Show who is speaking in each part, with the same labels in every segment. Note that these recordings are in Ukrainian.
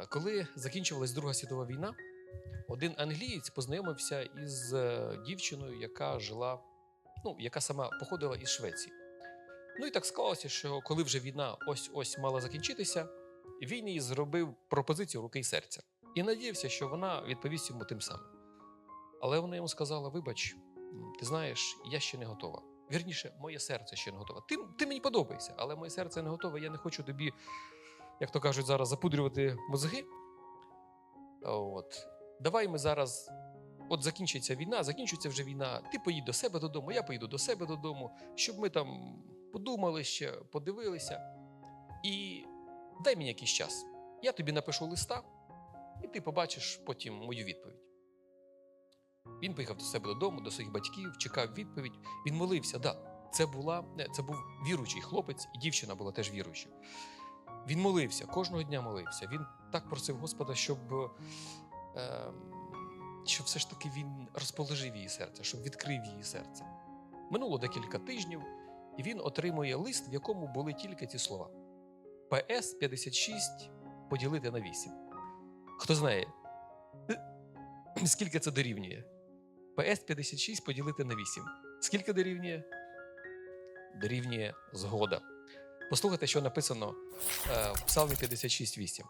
Speaker 1: Е, Коли закінчувалась Друга світова війна, один англієць познайомився із е, дівчиною, яка жила, ну, яка сама походила із Швеції. Ну і так склалося, що коли вже війна ось-ось мала закінчитися, він їй зробив пропозицію руки й серця і надіявся, що вона відповість йому тим самим. Але вона йому сказала: Вибач, ти знаєш, я ще не готова. Вірніше, моє серце ще не готове. Ти, ти мені подобаєшся, але моє серце не готове. Я не хочу тобі, як то кажуть, зараз запудрювати мозги. От. Давай ми зараз. От закінчиться війна, закінчиться вже війна. Ти поїдь до себе додому, я поїду до себе додому, щоб ми там подумали ще, подивилися. І дай мені якийсь час. Я тобі напишу листа, і ти побачиш потім мою відповідь. Він поїхав до себе додому, до своїх батьків, чекав відповідь. Він молився. Да, це, це був віруючий хлопець, і дівчина була теж віруюча. Він молився, кожного дня молився. Він так просив Господа, щоб, е, щоб все ж таки він розположив її серце, щоб відкрив її серце. Минуло декілька тижнів, і він отримує лист, в якому були тільки ці слова: ПС 56 поділити на 8. Хто знає, скільки це дорівнює? ПС 56 поділити на 8. Скільки дорівнює? Дорівнює згода. Послухайте, що написано е, в Псалмі 56.8.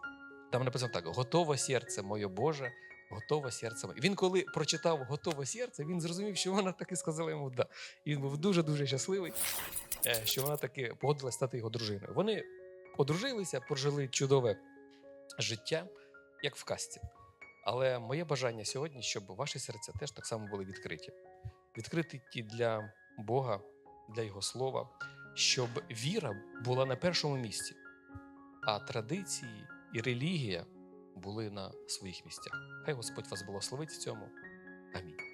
Speaker 1: Там написано так: Готове серце моє Боже, готове серце моє. Він, коли прочитав готове серце, він зрозумів, що вона таки сказала йому да. І він був дуже-дуже щасливий, е, що вона таки погодилась стати його дружиною. Вони одружилися, прожили чудове життя, як в казці. Але моє бажання сьогодні, щоб ваші серця теж так само були відкриті. Відкриті ті для Бога, для Його слова, щоб віра була на першому місці, а традиції і релігія були на своїх місцях. Хай Господь вас благословить в цьому. Амінь.